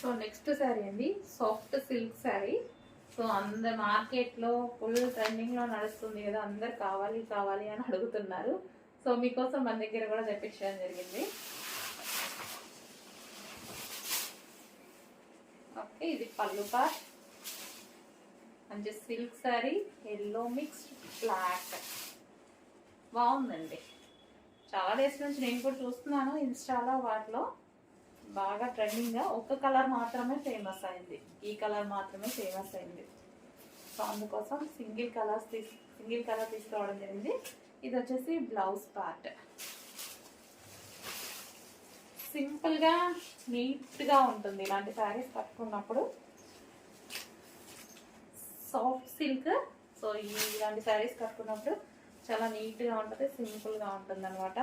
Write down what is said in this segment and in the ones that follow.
So next sari అండి soft silk sari. So అందరు మార్కెట్లో ఫుల్ ట్రెండింగ్లో నడుస్తుంది కదా అందరు కావాలి కావాలి అని అడుగుతున్నారు. సో మీకోసం మన దగ్గర కూడా తెప్పించడం జరిగింది. ఓకే ఇది పళ్ళు పార్ మంచి silk sari yellow mixed black. బాగుందండి. చాలా డేస్ నుంచి నేను కూడా చూస్తున్నాను ఇన్స్టాలో వాటిలో. బాగా ట్రెండింగ్గా ఒక కలర్ మాత్రమే ఫేమస్ అయింది. ఈ కలర్ మాత్రమే ఫేమస్ అయింది. సో అందుకోసం సింగిల్ కలర్స్ తీసు సింగిల్ కలర్ తీసుకురావడం జరిగింది. ఇది వచ్చేసి బ్లౌజ్ పార్ట్ సింపుల్గా నీట్గా ఉంటుంది. ఇలాంటి శారీస్ కట్టుకున్నప్పుడు సాఫ్ట్ సిల్క్ సో ఈ ఇలాంటి శారీస్ కట్టుకున్నప్పుడు చాలా నీట్గా ఉంటుంది సింపుల్గా ఉంటుంది అనమాట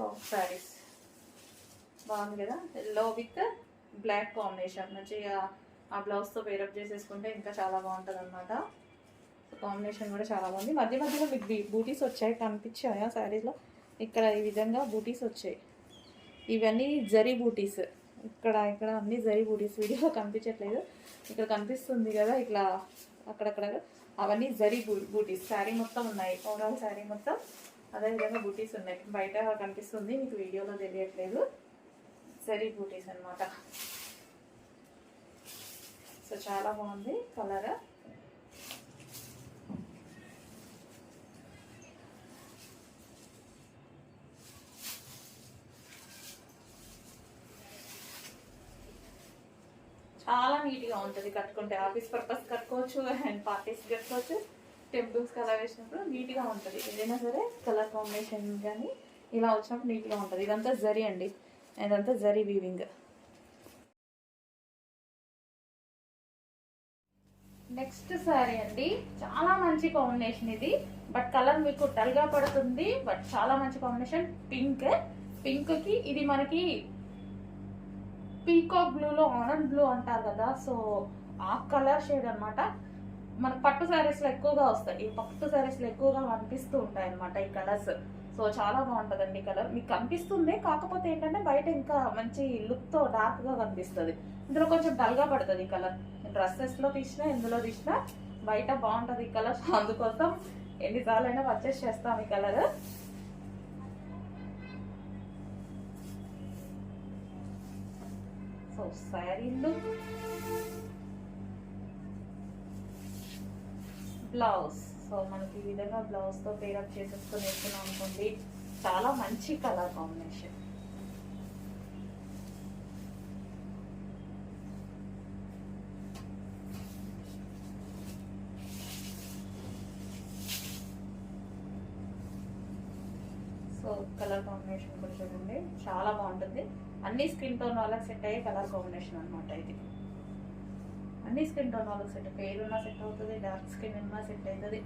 సాఫ్ట్ శారీస్ బాగుంది కదా? ఎల్లో విత్ బ్లాక్ కాంబినేషన్ మంచిగా ఆ బ్లౌజ్తో పేరప్ చేసేసుకుంటే ఇంకా చాలా బాగుంటుంది అనమాట కాంబినేషన్ కూడా చాలా బాగుంది. మధ్య మధ్యలో మీకు బూటీస్ వచ్చాయి కనిపించాయి ఆ శారీస్లో ఇక్కడ ఈ విధంగా బూటీస్ వచ్చాయి. ఇవన్నీ జరీ బూటీస్ ఇక్కడ ఇక్కడ అన్ని జరీ బూటీస్ వీడియోలో కనిపించట్లేదు. ఇక్కడ కనిపిస్తుంది కదా ఇట్లా అక్కడక్కడ. అవన్నీ జరీ బూ బూటీస్ శారీ మొత్తం ఉన్నాయి. ఓవరాల్ శారీ మొత్తం. అదేవిధంగా బూటీస్ ఉన్నాయి. బయట కనిపిస్తుంది మీకు వీడియోలో తెలియట్లేదు. సరీ బూటీస్ అన్నమాట. సో చాలా బాగుంది కలర్. చాలా నీట్గా ఉంటుంది. కట్టుకుంటే ఆఫీస్ పర్పస్ కట్టుకోవచ్చు అండ్ పార్టీస్ కట్టుకోవచ్చు. టెంపుల్స్ కలర్ వేసినప్పుడు నీట్గా ఉంటుంది. ఏదైనా సరే కలర్ కాంబినేషన్ కానీ ఇలా వచ్చినప్పుడు నీట్గా ఉంటుంది. ఇదంతా జరీ అండి. ఇదంతా జరీ వీవింగ్ నెక్స్ట్ సారీ అండి. చాలా మంచి కాంబినేషన్ ఇది. బట్ కలర్ మీకు డల్గా పడుతుంది. బట్ చాలా మంచి కాంబినేషన్ పింక్ పింక్కి ఇది మనకి పీకాక్ బ్లూలో ఆరెంజ్ బ్లూ అంటారు కదా. సో ఆ కలర్ షేడ్ అనమాట మన పట్టు శారీస్లో ఎక్కువగా వస్తాయి. ఈ పట్టు శారీస్లో ఎక్కువగా కనిపిస్తూ ఉంటాయి అన్నమాట ఈ కలర్స్ సో చాలా బాగుంటుందండి ఈ కలర్ మీకు కనిపిస్తుంది కాకపోతే ఏంటంటే బయట ఇంకా మంచి లుక్తో డార్క్గా కనిపిస్తుంది. ఇందులో కొంచెం డల్గా పడుతుంది ఈ కలర్ డ్రెస్సెస్లో తీసినా ఇందులో తీసినా బయట బాగుంటుంది ఈ కలర్ అందుకోసం ఎన్నిసార్లు అయినా పర్చేస్ చేస్తాం ఈ colour so sari look. Blouse. So మనకి ఈ విధంగా బ్లౌజ్తో పేరప్ చేసేసుకొని వేసుకున్నాం అనుకోండి చాలా మంచి colour combination so colour combination కూడా చూడండి చాలా బాగుంటుంది. అన్ని స్కిన్ టోన్ వాళ్ళకి సెట్ అయ్యే కలర్ కాంబినేషన్ అనమాట ఇది. అన్ని స్కిన్ టోన్ వాళ్ళకి సెట్ పేరు ఉన్నా సెట్ అవుతుంది డార్క్ స్కిన్ ఉన్నా సెట్ అవుతుంది.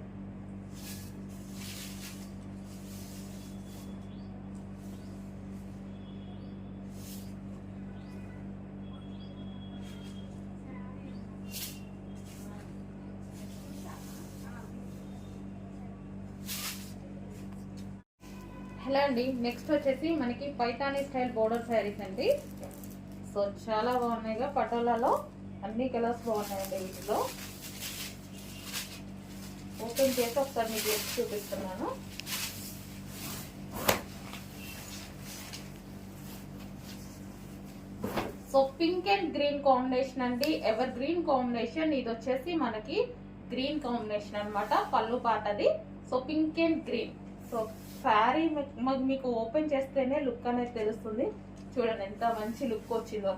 హలో అండి నెక్స్ట్ వచ్చేసి మనకి పైతానీ స్టైల్ బోర్డర్ శారీస్ అండి. సో చాలా బాగున్నాయిగా పటోలాలో. అన్ని కలర్స్ బాగున్నాయండి వీటిలో. ఓపెన్ చేసి ఒకసారి మీకు ఎత్తి చూపిస్తున్నాను. So pink and green combination అండి. ఎవర్ గ్రీన్ కాంబినేషన్ ఇది వచ్చేసి మనకి గ్రీన్ కాంబినేషన్ అనమాట పళ్ళు పాట అది so pink and green so sari మీకు ఓపెన్ చేస్తేనే లుక్ అనేది తెలుస్తుంది. చూడండి ఎంత మంచి లుక్ వచ్చిందో.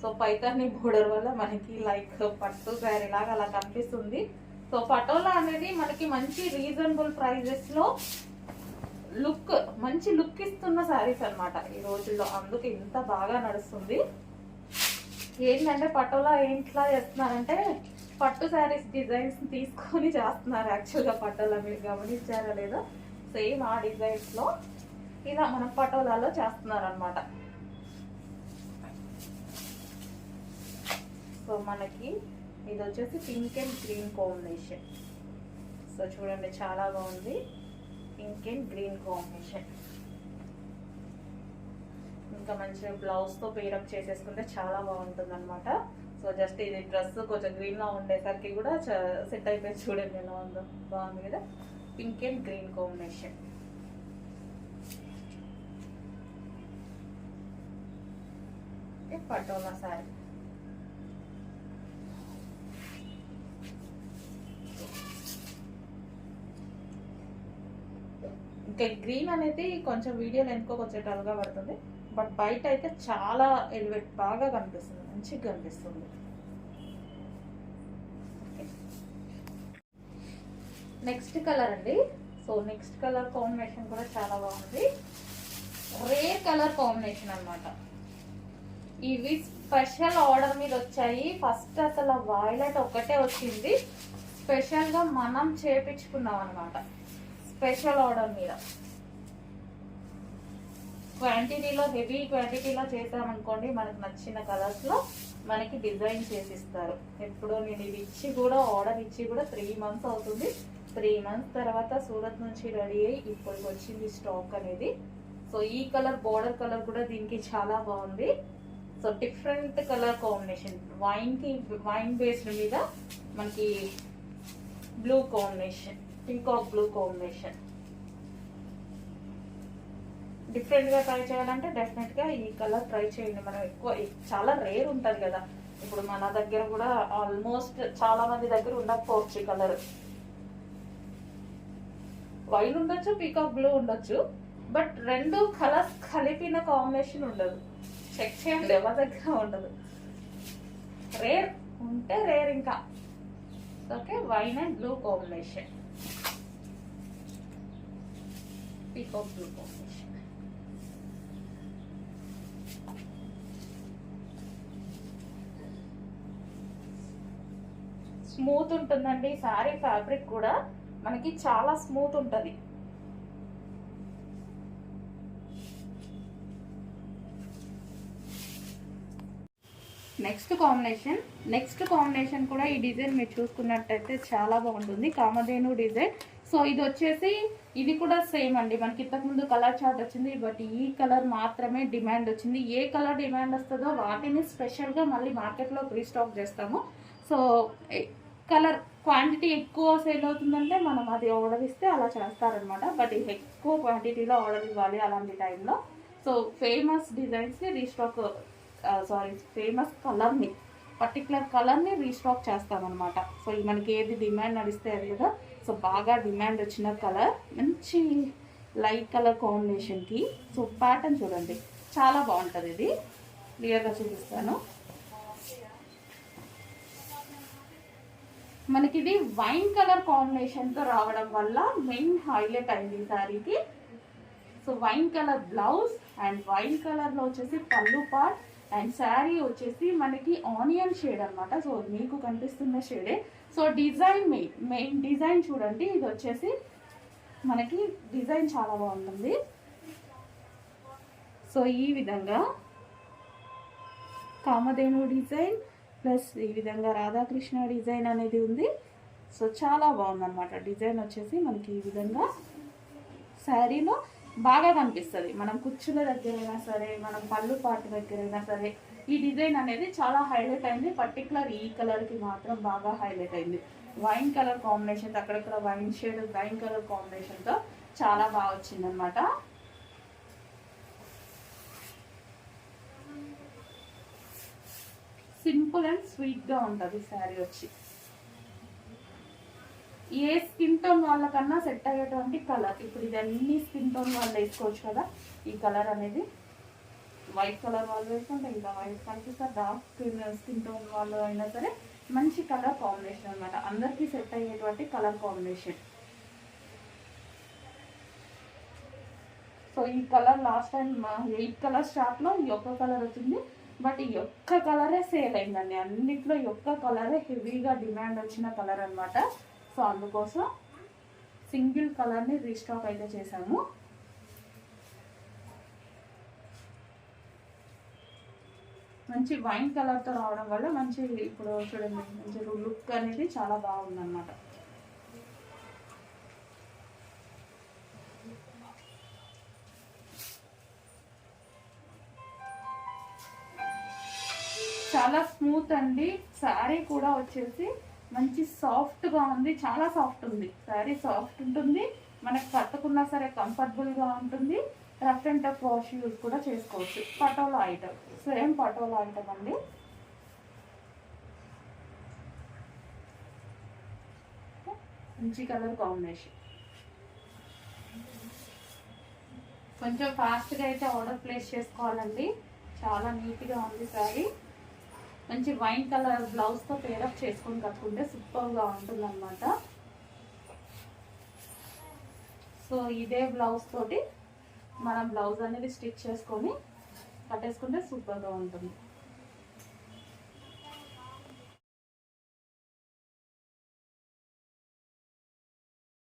సో పైతాని బోర్డర్ వల్ల మనకి లైక్ పట్టు శారీ లాగా అలా కనిపిస్తుంది. సో పటోలా అనేది మనకి మంచి రీజనబుల్ ప్రైజెస్లో లుక్ మంచి లుక్ ఇస్తున్న శారీస్ అనమాట ఈ రోజుల్లో. అందుకు ఇంత బాగా నడుస్తుంది. ఏంటంటే పటోలా ఏంట్లా చేస్తున్నారంటే పట్టు శారీస్ డిజైన్స్ తీసుకొని చేస్తున్నారు యాక్చువల్గా పటోలా మీరు గమనించారా లేదా? సేమ్ ఆ డిజైన్స్లో ఇలా మనం పటోలాలో చేస్తున్నారు అనమాట సో మనకి ఇది వచ్చేసి pink and green combination. So చూడండి చాలా బాగుంది. Pink and green combination. ఇంకా మంచిగా బ్లౌజ్తో పేరప్ చేసేసుకుంటే చాలా బాగుంటుంది అనమాట సో జస్ట్ ఇది డ్రెస్ కొంచెం గ్రీన్లో ఉండేసరికి కూడా సెట్ అయిపోయి చూడండి ఎలా ఉందో. బాగుంది కదా? Pink and green combination. Patola sari. ఇంకా గ్రీన్ అనేది కొంచెం వీడియో ఎందుకో కొంచెం డల్గా పడుతుంది. బట్ బయట అయితే చాలా ఎలివేట్ బాగా కనిపిస్తుంది. మంచిగా కనిపిస్తుంది. నెక్స్ట్ కలర్ అండి. సో నెక్స్ట్ కలర్ కాంబినేషన్ కూడా చాలా బాగుంది. రేర్ కలర్ కాంబినేషన్ అన్నమాట. ఇవి స్పెషల్ ఆర్డర్ మీద వచ్చాయి. ఫస్ట్ అసలు వాయిలెట్ ఒకటే వచ్చింది. స్పెషల్గా మనం చేపించుకున్నాం అనమాట స్పెషల్ ఆర్డర్ మీద. క్వాంటిటీలో హెవీ క్వాంటిటీలో చేసామనుకోండి మనకు నచ్చిన కలర్స్లో మనకి డిజైన్ చేసి ఇస్తారు ఎప్పుడో నేను ఇది ఇచ్చి కూడా ఆర్డర్ ఇచ్చి కూడా త్రీ మంత్స్ అవుతుంది. త్రీ మంత్స్ తర్వాత సూరత్ నుంచి రెడీ అయ్యి ఇప్పటికి వచ్చింది స్టాక్ అనేది. సో ఈ కలర్ బోర్డర్ కలర్ కూడా దీనికి చాలా బాగుంది. So different colour combination. వైన్కి wine based మీద మనకి blue combination. Peacock blue combination డిఫరెంట్గా ట్రై చేయాలంటే డెఫినెట్గా ఈ కలర్ ట్రై చేయండి. మనం ఎక్కువ చాలా రేర్ ఉంటుంది కదా. ఇప్పుడు మన దగ్గర కూడా ఆల్మోస్ట్ చాలా మంది దగ్గర ఉండకపోవచ్చు ఈ కలర్. వైన్ ఉండొచ్చు పీకాక్ బ్లూ ఉండొచ్చు. బట్ రెండు కలర్స్ కలిపిన కాంబినేషన్ ఉండదు. చెక్ చేయండి ఎవరి దగ్గర ఉండదు. రేర్ ఉంటే రేర్ ఇంకా. Okay wine and blue combination peacock blue combination smooth ఉంటుందండి. సారీ ఫ్యాబ్రిక్ కూడా మనకి చాలా స్మూత్ ఉంటుంది. నెక్స్ట్ కాంబినేషన్ నెక్స్ట్ కాంబినేషన్ కూడా ఈ డిజైన్ మీరు చూసుకున్నట్టయితే చాలా బాగుంటుంది. కామధేను డిజైన్ సో ఇది వచ్చేసి ఇది కూడా సేమ్ అండి. మనకి ఇంతకుముందు కలర్ చార్ట్ వచ్చింది బట్ ఈ కలర్ మాత్రమే డిమాండ్ వచ్చింది. ఏ కలర్ డిమాండ్ వస్తుందో వాటిని స్పెషల్గా మళ్ళీ మార్కెట్లో రీస్టాక్ చేస్తాము. సో కలర్ క్వాంటిటీ ఎక్కువ సేల్ అవుతుందంటే మనం అది ఆర్డర్ ఇస్తే అలా చేస్తారనమాట బట్ ఎక్కువ క్వాంటిటీలో ఆర్డర్ ఇవ్వాలి అలాంటి టైంలో సో ఫేమస్ డిజైన్స్ని రీస్టాక్ సారీ ఫేమస్ కలర్ని పర్టికులర్ కలర్ని రీస్టాక్ చేస్తామన్నమాట. సో మనకి ఏది డిమాండ్ నడిస్తే అది కదా. సో బాగా డిమాండ్ వచ్చిన కలర్ మంచి లైట్ కలర్ కాంబినేషన్కి సో ప్యాటర్న్ చూడండి. చాలా బాగుంటుంది ఇది. క్లియర్గా చూపిస్తాను. మనకి ఇది వైన్ కలర్ కాంబినేషన్తో రావడం వల్ల మెయిన్ హైలైట్ అయింది ఈ శారీకి so wine colour blouse and wine కలర్లో వచ్చేసి పళ్ళు పార్ట్ అండ్ శారీ వచ్చేసి మనకి ఆనియన్ షేడ్ అనమాట సో మీకు కనిపిస్తున్న షేడే so design main main design చూడండి. ఇది వచ్చేసి మనకి డిజైన్ చాలా బాగుంటుంది. సో ఈ విధంగా కామధేను డిజైన్ ప్లస్ ఈ విధంగా రాధాకృష్ణ డిజైన్ అనేది ఉంది. సో చాలా బాగుందన్నమాట. డిజైన్ వచ్చేసి మనకి ఈ విధంగా. శారీలో బాగా కనిపిస్తుంది. మనం కుచ్చుల దగ్గర అయినా సరే మనం పళ్ళు పాటు దగ్గర అయినా సరే ఈ డిజైన్ అనేది చాలా హైలైట్ అయింది. పర్టికులర్ ఈ కలర్కి మాత్రం బాగా హైలైట్ అయింది. వైన్ కలర్ కాంబినేషన్ అక్కడక్కడ వైన్ షేడ్ వైన్ కలర్ కాంబినేషన్తో చాలా బాగా వచ్చిందనమాట సింపుల్ అండ్ స్వీట్గా ఉంటుంది శారీ వచ్చి. ఏ స్కిన్ టోన్ వాళ్ళకన్నా సెట్ అయ్యేటువంటి కలర్ ఇప్పుడు ఇది అన్ని స్కిన్ టోన్ వాళ్ళు వేసుకోవచ్చు కదా. ఈ కలర్ అనేది వైట్ కలర్ వాళ్ళు వేసుకుంటే ఇంకా వైట్ కనిపిస్తారు డార్క్ స్కిన్ స్కిన్ టోన్ వాళ్ళు అయినా సరే మంచి కలర్ కాంబినేషన్ అనమాట అందరికీ సెట్ అయ్యేటువంటి కలర్ కాంబినేషన్ సో ఈ colour last time eight colour షాప్లో ఈ ఒక్క కలర్ వచ్చింది. బట్ ఈ ఒక్క కలరే సేల్ అయిందండి. అన్నిట్లో ఈ ఒక్క కలరే హెవీగా డిమాండ్ వచ్చిన కలర్ అనమాట సో అందుకోసం సింగిల్ కలర్ని రీస్టాక్ అయితే చేశాము. మంచి వైన్ కలర్తో రావడం వల్ల మంచి ఇప్పుడు చూడండి మంచి లుక్ అనేది చాలా బాగుందన్నమాట. చాలా స్మూత్ అండి. శారీ కూడా వచ్చేసి మంచి సాఫ్ట్గా ఉంది చాలా సాఫ్ట్ ఉంది. శారీ సాఫ్ట్ ఉంటుంది మనకు కట్టుకున్నా సరే కంఫర్టబుల్గా ఉంటుంది. Rough and tough wash use కూడా చేసుకోవచ్చు. Patola item. Same Patola item అండి. మంచి కలర్ కాంబినేషన్. కొంచెం ఫాస్ట్గా అయితే ఆర్డర్ ప్లేస్ చేసుకోవాలండి. చాలా నీట్గా ఉంది శారీ. మంచి వైన్ కలర్ బ్లౌజ్తో పేరప్ చేసుకొని కట్టుకుంటే సూపర్గా ఉంటుంది అనమాట సో ఇదే బ్లౌజ్ తోటి మనం బ్లౌజ్ అనేది స్టిచ్ చేసుకొని కట్టేసుకుంటే సూపర్గా ఉంటుంది.